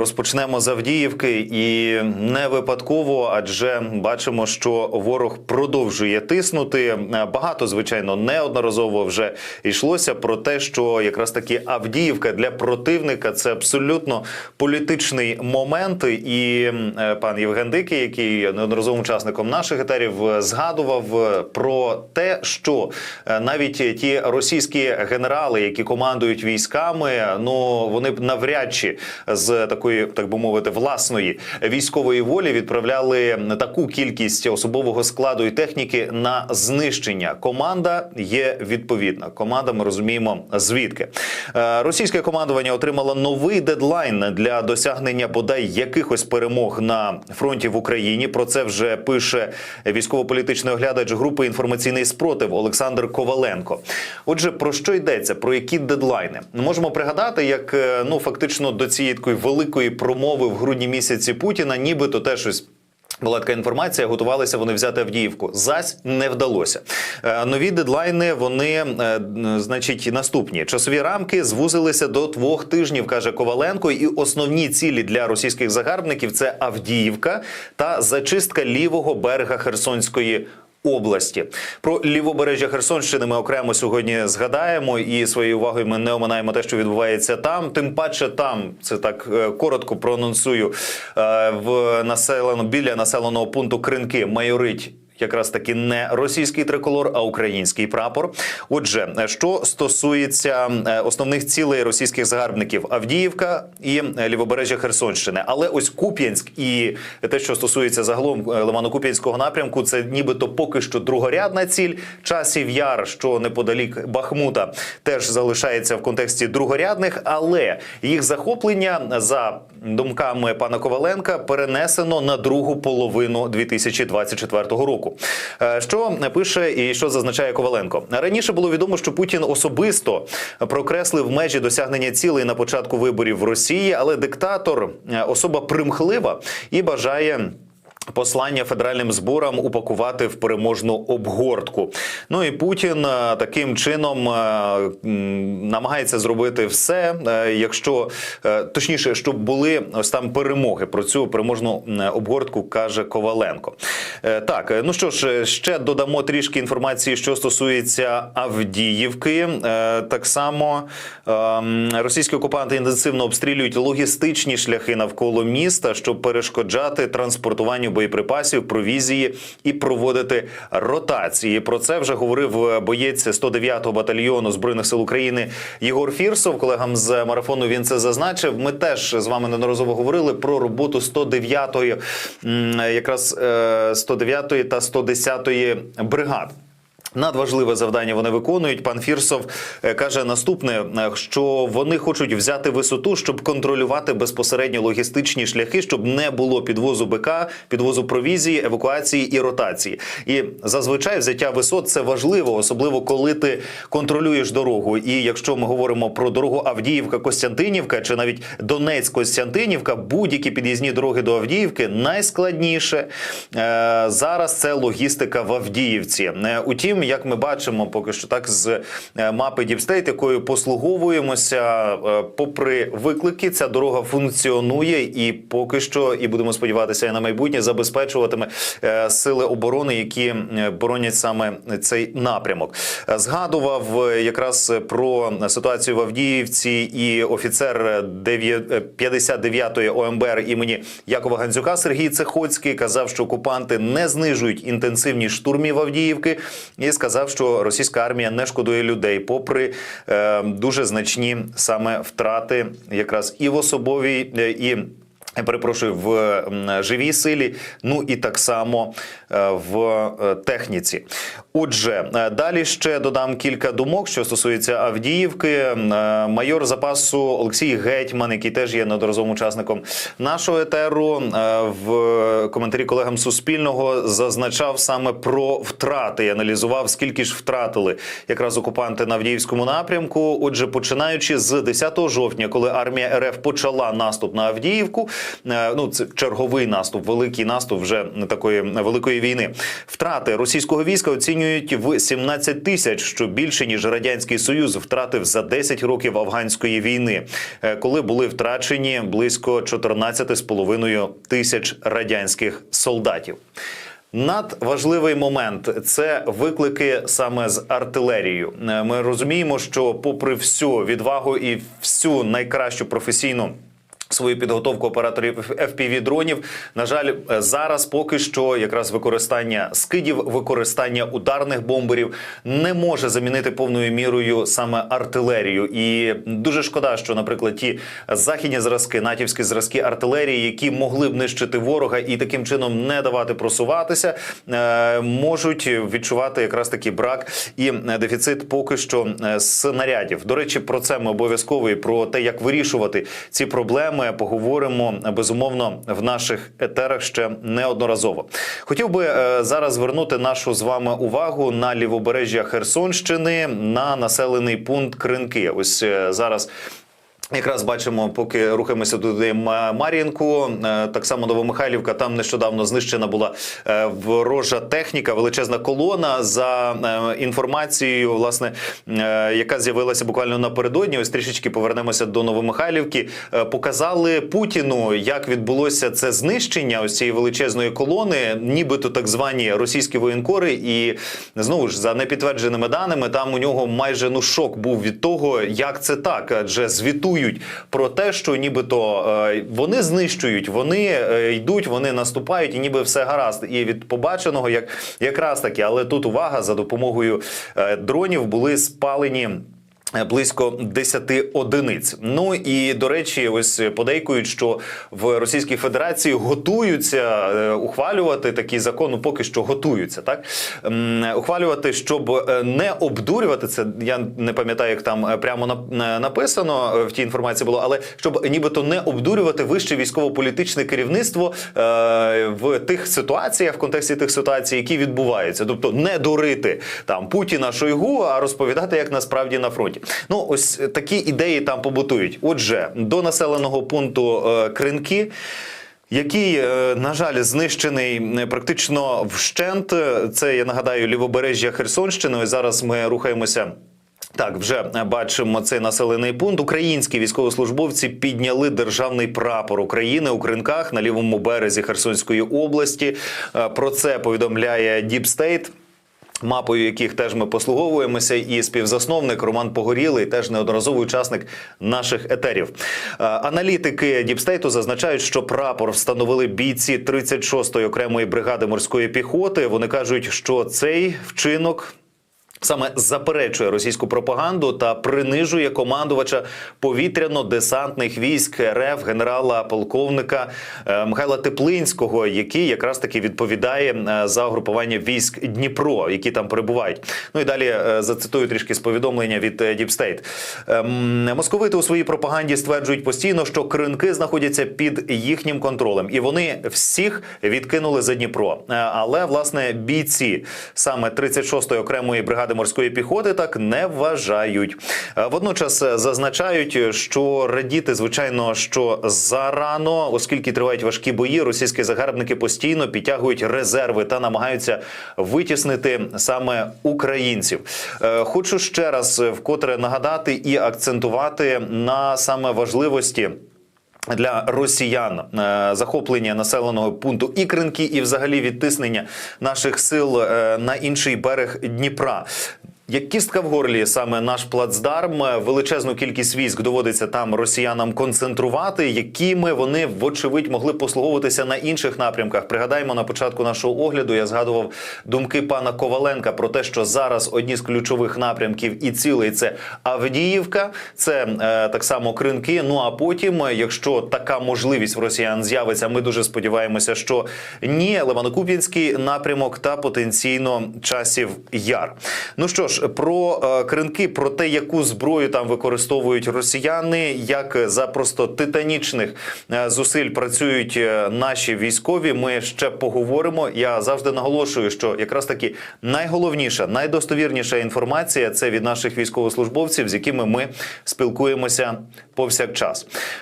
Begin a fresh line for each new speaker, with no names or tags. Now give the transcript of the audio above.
Розпочнемо з Авдіївки і не випадково, адже бачимо, що ворог продовжує тиснути. Е, Багато звичайно неодноразово вже йшлося про те, що якраз таки Авдіївка для противника це абсолютно політичний момент. І е, пан Євген Дикий, який неодноразовим учасником наших етерів, е, згадував про те, що навіть ті російські генерали, які командують військами, ну вони навряд чи з такої, так би мовити, власної військової волі відправляли таку кількість особового складу і техніки на знищення. Команда є відповідна. Команда, ми розуміємо, звідки Е, російське командування отримало новий дедлайн для досягнення бодай якихось перемог на фронті в Україні. Про це вже пише військово-політичний оглядач групи інформаційний спротив Олександр Коваленко. Отже, про що йдеться? Про які дедлайни? Можемо пригадати, як е, ну фактично до цієї такої великої промови в грудні місяці Путіна, нібито те щось. Була така інформація, готувалися вони взяти Авдіївку. Зась не вдалося. Е, Нові дедлайни вони, е, значить, наступні часові рамки звузилися до двох тижнів, каже Коваленко. І основні цілі для російських загарбників це Авдіївка та зачистка лівого берега Херсонської. Області про лівобережжя Херсонщини ми окремо сьогодні згадаємо, і своєю увагою ми не оминаємо те, що відбувається там. Тим паче, там це так е, коротко проанонсую е, в населено біля населеного пункту Кринки майорить. Якраз таки не російський триколор, а український прапор. Отже, що стосується е, основних цілей російських загарбників Авдіївка і е, лівобережжя Херсонщини, але ось Куп'янськ і те, що стосується загалом е, Лимано-Куп'янського напрямку, це нібито поки що другорядна ціль. Часів яр, що неподалік Бахмута, теж залишається в контексті другорядних, але їх захоплення за думками пана Коваленка перенесено на другу половину 2024 року. Е, Що пише і що зазначає Коваленко? Раніше було відомо, що Путін особисто прокреслив межі досягнення цілей на початку виборів в Росії, але диктатор е, особа примхлива і бажає. Послання федеральним зборам упакувати в переможну обгортку. Ну і Путін е, таким чином е, намагається зробити все, е, якщо точніше, щоб були ось там перемоги. Про цю переможну обгортку каже Коваленко. Так, ну що ж, ще додамо трішки інформації, що стосується Авдіївки. Так само російські окупанти інтенсивно обстрілюють логістичні шляхи навколо міста, щоб перешкоджати транспортуванню боєприпасів, провізії і проводити ротації. Про це вже говорив е, боєць 109-го батальйону збройних сил України Єгор Фірсов. Колегам з марафону він це зазначив. Ми теж з вами неодноразово говорили про роботу 109-ї, якраз е, 109-ї та 110-ї бригад. Надважливе завдання вони виконують. Пан Фірсов е, каже наступне: е, що вони хочуть взяти висоту, щоб контролювати безпосередньо логістичні шляхи, щоб не було підвозу БК, підвозу провізії, евакуації і ротації. І зазвичай взяття висот це важливо, особливо коли ти контролюєш дорогу. І якщо ми говоримо про дорогу Авдіївка-Костянтинівка чи навіть Донець-Костянтинівка, будь-які під'їзні дороги до Авдіївки найскладніше е, зараз це логістика в Авдіївці. Е, Утім, як ми бачимо, поки що так з е, мапи Діпстейт, якою послуговуємося, е, попри виклики, ця дорога функціонує і поки що, і будемо сподіватися, і на майбутнє забезпечуватиме е, сили оборони, які боронять саме цей напрямок. Згадував якраз про ситуацію в Авдіївці і офіцер 9 59-ї ОМБР імені Якова Гандзюка Сергій Цехоцький казав, що окупанти не знижують інтенсивність штурмів Авдіївки, і сказав, що російська армія не шкодує людей, попри е, дуже значні саме втрати, якраз і в особовій, е, і я перепрошую в живій силі, ну і так само е, в е, техніці. Отже, е, далі ще додам кілька думок, що стосується Авдіївки. Майор запасу Олексій Гетьман, який теж є неодноразовим учасником нашого етеру, в коментарі колегам Суспільного зазначав саме про втрати і аналізував, скільки ж втратили якраз окупанти на Авдіївському напрямку. Отже, починаючи з 10 жовтня, коли армія РФ почала наступ на Авдіївку, Ну це черговий наступ, великий наступ вже такої великої війни. Втрати російського війська оцінюють в 17 тисяч, що більше ніж радянський союз втратив за 10 років афганської війни, е, коли були втрачені близько 14,5 тисяч радянських солдатів. Надважливий момент це виклики саме з артилерією. Е, Ми розуміємо, що, попри всю відвагу і всю найкращу професійну. Свою підготовку операторів fpv дронів на жаль, е, зараз поки що якраз використання скидів, використання ударних бомберів не може замінити повною мірою саме артилерію. І дуже шкода, що, наприклад, ті західні зразки, натівські зразки артилерії, які могли б нищити ворога і таким чином не давати просуватися, е, можуть відчувати якраз такий брак і е, дефіцит поки що снарядів. До речі, про це ми обов'язково і про те, як вирішувати ці проблеми, поговоримо безумовно в наших етерах ще неодноразово. Хотів би е, зараз звернути нашу з вами увагу на лівобережжя Херсонщини на населений пункт Кринки. Ось е, зараз. Якраз бачимо, поки рухаємося туди Ма- Мар'їнку, е, так само Новомихайлівка. Там нещодавно знищена була е, ворожа техніка, величезна колона. За е, інформацією, власне, яка з'явилася буквально напередодні. Ось трішечки повернемося до Новомихайлівки. Показали Путіну, як відбулося це знищення ось цієї величезної колони, нібито так звані російські воєнкори. І знову ж за непідтвердженими даними, там у нього майже ну шок був від того, як це так, адже звітують про те, що нібито е, вони знищують, вони е, йдуть, вони наступають, і ніби все гаразд. І від побаченого, як якраз таки, але тут увага за допомогою е, дронів були спалені. Е, Близько 10 одиниць. Ну і до речі, ось подейкують, що в Російській Федерації готуються е, ухвалювати такий закон. Поки що готуються, так ухвалювати, щоб е, не обдурювати це. Я не пам'ятаю, як там прямо нап- написано в тій інформації було, але щоб нібито не обдурювати вище військово-політичне керівництво в тих ситуаціях, в контексті тих ситуацій, які відбуваються, тобто не дурити там Путіна Шойгу, а розповідати, як насправді на фронті. Ну ось такі ідеї там побутують. Отже, до населеного пункту е, Кринки. Який, е, на жаль, знищений е, практично вщент. Це я нагадаю лівобережжя Херсонщини. Зараз ми рухаємося. Так, вже бачимо цей населений пункт. Українські військовослужбовці підняли державний прапор України у кринках на лівому березі Херсонської області. Е, Про це повідомляє State. Мапою яких теж ми послуговуємося, і співзасновник Роман Погорілий, теж неодноразовий учасник наших етерів. Е, Аналітики Діпстейту зазначають, що прапор встановили бійці 36-ї окремої бригади морської піхоти. Вони кажуть, що цей вчинок. Саме заперечує російську пропаганду та принижує командувача повітряно-десантних військ РФ генерала полковника е, Михайла Теплинського, який якраз таки відповідає е, за групування військ Дніпро, які там перебувають. Ну і далі е, зацитую трішки з повідомлення від State. Ем, Московити у своїй пропаганді стверджують постійно, що кринки знаходяться під їхнім контролем, і вони всіх відкинули за Дніпро. Але власне бійці саме 36-ї окремої бригади морської піхоти так не вважають. Е, Водночас е, зазначають, що радіти, звичайно, що зарано, оскільки тривають важкі бої, російські загарбники постійно підтягують резерви та намагаються витіснити саме українців. Е, Хочу ще раз вкотре нагадати і акцентувати на саме важливості. Для росіян е, захоплення населеного пункту Ікринки і взагалі відтиснення наших сил е, на інший берег Дніпра. Як кістка в горлі, саме наш плацдарм, величезну кількість військ доводиться там росіянам концентрувати, якими вони вочевидь могли послуговуватися на інших напрямках. Пригадаємо на початку нашого огляду. Я згадував думки пана Коваленка про те, що зараз одні з ключових напрямків і цілей це Авдіївка, це е, так само кринки. Ну а потім, якщо така можливість в росіян з'явиться, ми дуже сподіваємося, що ні, Леванокуп'янський напрямок та потенційно часів яр. Ну що ж, про е, кринки, про те, яку зброю там використовують росіяни, як за просто титанічних е, зусиль працюють е, наші військові. Ми ще поговоримо. Я завжди наголошую, що якраз таки найголовніша, найдостовірніша інформація це від наших військовослужбовців, з якими ми спілкуємося повсякчас.